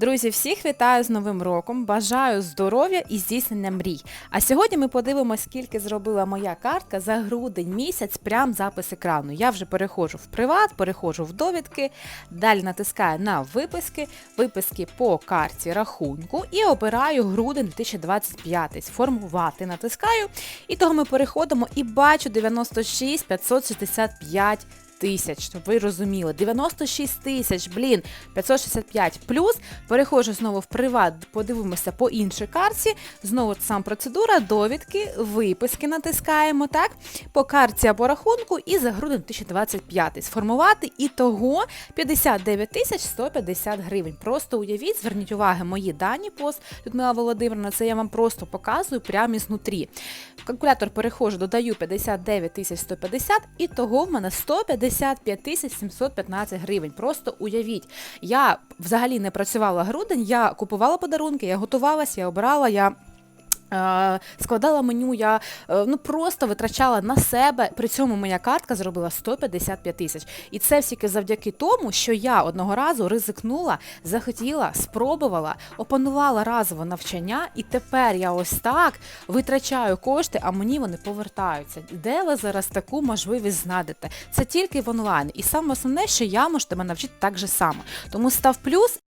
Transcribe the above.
Друзі, всіх вітаю з Новим роком! Бажаю здоров'я і здійснення мрій. А сьогодні ми подивимося, скільки зробила моя картка за грудень місяць, прям запис екрану. Я вже переходжу в приват, переходжу в довідки, далі натискаю на виписки, виписки по карті рахунку і обираю грудень 2025. Сформувати натискаю. І того ми переходимо і бачу 96 565 тисяч, щоб ви розуміли. 96 тисяч, блін, 565 плюс. Переходжу знову в приват, подивимося по іншій карті. Знову та сама процедура, довідки, виписки натискаємо, так? По карті або рахунку і за грудень 2025. Сформувати і того 59 тисяч 150 гривень. Просто уявіть, зверніть увагу, мої дані пост Людмила Володимирівна, це я вам просто показую прямо ізнутрі. В калькулятор переходжу, додаю 59 тисяч 150 і того в мене 155 тисяч 715 гривень. Просто уявіть, я взагалі не працювала грудень, я купувала подарунки, я готувалася, я обирала, я. Е, Складала меню, я е, ну просто витрачала на себе. При цьому моя картка зробила 155 тисяч. І це тільки завдяки тому, що я одного разу ризикнула, захотіла, спробувала, опанувала разове навчання, і тепер я ось так витрачаю кошти, а мені вони повертаються. Де ви зараз таку можливість знайдете? Це тільки в онлайн. І саме основне, що я можу тебе навчити так же само. Тому став плюс